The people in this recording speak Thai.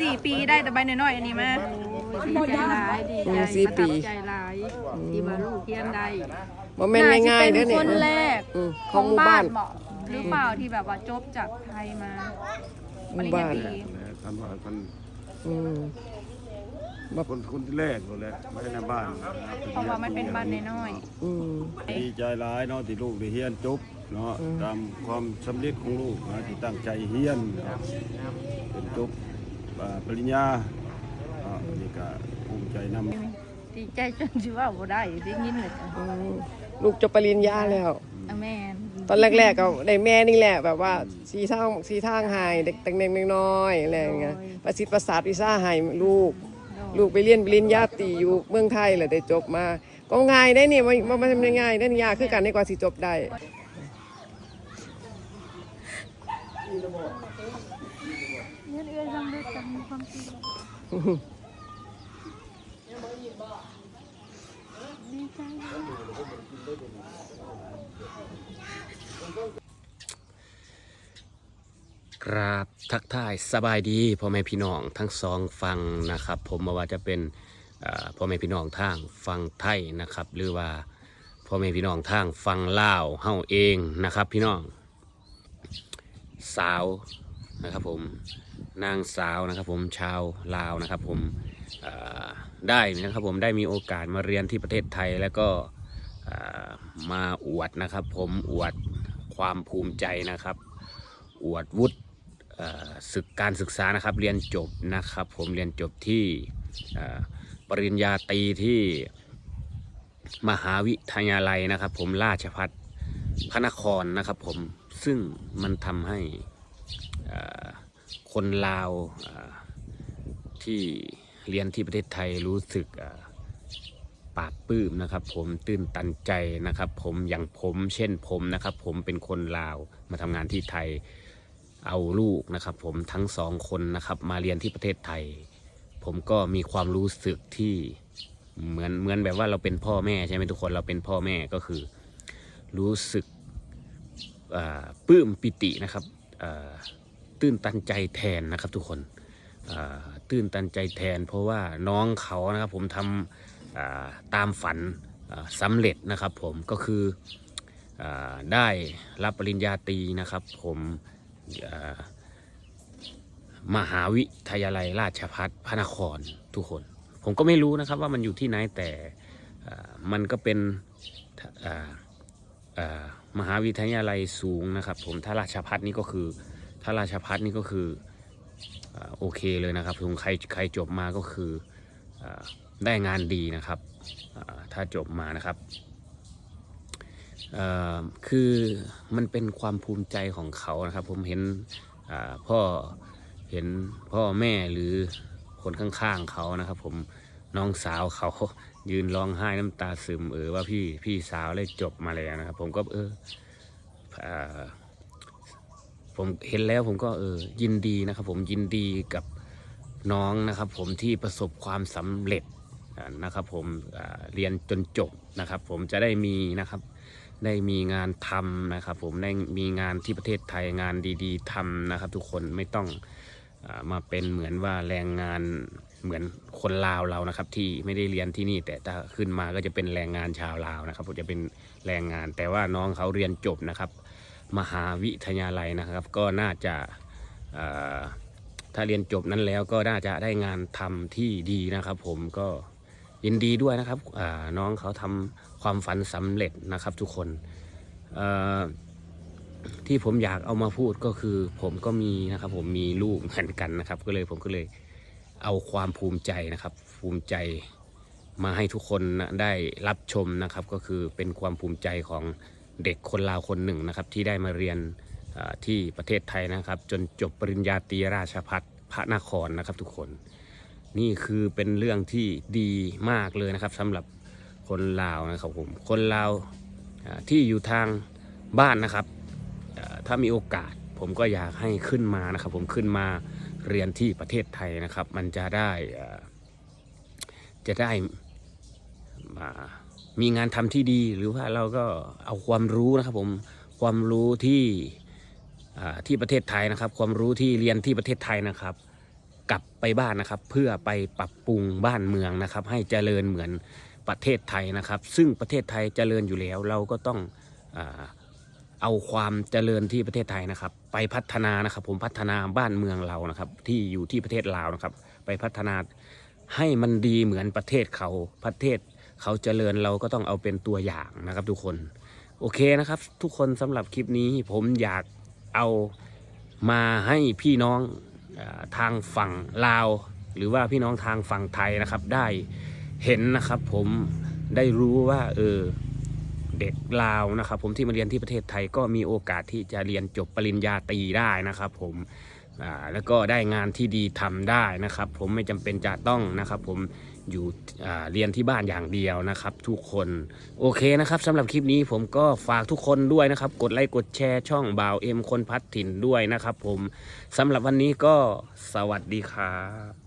สี่ปีได้แต่ใบน้อยๆอันนี้มาดีใจหลายดีใจอืมสี่ปี ประทับใจหลายที่ว่าลูกเฮียนได้บ่แม่นง่ายๆเด้อน่เนี่ยจะเป็นคนแรกอืมขขอองงหมู่บ้าบ้านนเหมาะหรือเปล่าที่แบบว่าจบจากไทยมาหมู่บ้านปริญญตรีทำว่าคนอืมคนคนที่แรกหมดแหละไม่ใช่ในบ้านเพราะว่ามันเป็นบ้านน้อยอืม ดีใจร้ายเนาะที่ลูกได้เฮียนจบเนาะอืมตามความสำเร็จของลูกนะที่ตั้งใจเฮียนเป็นจบอ่า ปริญญาอ่านี่ก็ภูมิใจนำๆดีใจจนสิว่าบ่ได้ได้ยินเลยจ้ะอืมลูกจบปริญญาแล้วอะแม่นตอนแรกๆก็ได้แม่นี่แหละแบบว่าสีทางสีทางหายเด็กแต่งเด็กน้อยๆอะไรอย่างเงี้ยประสิทธิ์ประสาทวิซ่าหายลูก ลูกไปเรียนปริญญาตรีอยู่เมืองไทยแหละได้จบมา ก็ง่ายได้นี่มันมันมันไม่ง่ายได้นี่ยากคือกันในกว่าสิจบได้ เงินเอื้อยยังด้วยกันมี ความจริงดีใจกราบทักทายสบายดีพ่อแม่พี่น้องทั้งสองฟังนะครับ ผมมาว่าจะเป็นพ่อแม่พี่น้องทางฟังไทยนะครับ หรือว่าพ่อแม่พี่น้องทางฟังลาวเฮาเองนะครับ พี่น้องสาวนะครับผม นางสาวนะครับผมชาวลาวนะครับผมได้นะครับผมได้มีโอกาสมาเรียนที่ประเทศไทยแล้วก็มาอวดนะครับผมอวดความภูมิใจนะครับ อวดวุฒิศึกการศึกษานะครับเรียนจบนะครับ ผมเรียนจบที่ปริญญาตรีที่มหาวิทยาลัยนะครับ ผมราชพัฒพระนครนะครับผมซึ่งมันทำให้อ่อ คนลาวที่เรียนที่ประเทศไทยรู้สึกเอ่อปราบปลื้มนะครับผมตื้นตันใจนะครับ ผมอย่างผมเช่นผมนะครับ ผมเป็นคนลาวมาทำงานที่ไทยเอาลูกนะครับ ผมทั้งสองคนนะครับ มาเรียนที่ประเทศไทย ผมก็มีความรู้สึกที่เหมือนเหมือนแบบว่าเราเป็นพ่อแม่ใช่ไหมทุกคนเราเป็นพ่อแม่ก็คือ รู้สึกปลื้มปิตินะครับ ตื้นตันใจแทนนะครับทุกคนตื้นตันใจแทน เพราะว่าน้องเขานะครับผมทำตามฝันสำเร็จนะครับผมก็คืออได้รับปริญญาตรีนะครับผมมหาวิทยาลัยราชพัฒพระนครทุกคน ผมก็ไม่รู้นะครับว่ามันอยู่ที่ไหนแต่มันก็เป็นมหาวิทยาลัยสูงนะครับ ผมถ้าราชพัฒนี่ก็คือ ถ้าราชพัฒนี่ก็คืออโอเคเลยนะครับผมใครใครจบมาก็คืออได้งานดีนะครับ ถ้าจบมานะครับ คือมันเป็นความภูมิใจของเขานะครับ ผมเห็นพ่อเห็นพ่อแม่หรือคนข้างๆเขานะครับ ผมน้องสาวเขายืนร้องไห้น้ำตาซึมเออว่าพี่พี่สาวได้จบมาแล้วนะครับ ผมก็เอออ ผมเห็นแล้วผมก็เออยินดีนะครับ ผมยินดีกับน้องนะครับ ผมที่ประสบความสำเร็จนะครับ ผมเรียนจนจบนะครับ ผมจะได้มีนะครับได้มีงานทำนะครับ ผมได้มีงานที่ประเทศไทยงานดี ๆทำนะครับ ทุกคนไม่ต้องอมาเป็นเหมือนว่าแรงงานเหมือนคนลาวเรานะครับ ที่ไม่ได้เรียนที่นี่ แต่ถ้าขึ้นมาก็จะเป็นแรงงานชาวลาวนะครับผมจะเป็นแรงงาน แต่ว่าน้องเขาเรียนจบนะครับ มหาวิทยาลัยนะครับ ก็น่าจะถ้าเรียนจบนั้นแล้วก็น่าจะได้งานทำที่ดีนะครับ ผมก็ยินดีด้วยนะครับน้องเขาทำความฝันสำเร็จนะครับทุกคนที่ผมอยากเอามาพูดก็คือ ผมก็มีนะครับ ผมมีลูกเหมือนกันนะครับ ก็เลยผมก็เลยเอาความภูมิใจนะครับ ภูมิใจมาให้ทุกคนได้รับชมนะครับ ก็คือเป็นความภูมิใจของ เด็กคนลาวคนหนึ่งนะครับที่ได้มาเรียนที่ประเทศไทยนะครับ จนจบปริญญาตรีราชพัฒพระนครนะครับทุกคนนี่คือเป็นเรื่องที่ดีมากเลยนะครับสำหรับคนลาวนะครับผมคนลาวที่อยู่ทางบ้านนะครับ ถ้ามีโอกาสผมก็อยากให้ขึ้นมานะครับ ผมขึ้นมาเรียนที่ประเทศไทยนะครับ มันจะได้จะได้อ่า มีงานทำที่ดีหรือว่าเราก็เอาความรู้นะครับผมความรู้ที่ที่ประเทศไทยนะครับ ความรู้ที่เรียนที่ประเทศไทยนะครับ กลับไปบ้านนะครับ เพื่อไปปรับปรุงบ้านเมืองนะครับ ให้เจริญเหมือนประเทศไทยนะครับ ซึ่งประเทศไทยเจริญอยู่แล้ว เราก็ต้องเอาความเจริญที่ประเทศไทยนะครับ ไปพัฒนานะครับ ผมพัฒนาบ้านเมืองเรานะครับ ที่อยู่ที่ประเทศลาวนะครับ ไปพัฒนาให้มันดีเหมือนประเทศเขาประเทศ เขาเจริญเราก็ต้องเอาเป็นตัวอย่างนะครับ ทุกคน โอเคนะครับ ทุกคนสำหรับคลิปนี้ผมอยากเอามาให้พี่น้องทางฝั่งลาว หรือว่าพี่น้องทางฝั่งไทยนะครับ ได้เห็นนะครับ ผมได้รู้ว่าเออเด็กลาวนะครับ ผมที่มาเรียนที่ประเทศไทยก็มีโอกาสที่จะเรียนจบปริญญาตรีได้นะครับ ผม แล้วก็ได้งานที่ดีทำได้นะครับ ผมไม่จำเป็นจะต้องนะครับ ผมอยู่เรียนที่บ้านอย่างเดียวนะครับ ทุกคนโอเคนะครับสำหรับคลิปนี้ผมก็ฝากทุกคนด้วยนะครับ กดไลค์กดแชร์ช่องบ่าวเอ็มคนพัดถิ่นด้วยนะครับ ผมสำหรับวันนี้ก็สวัสดีครับ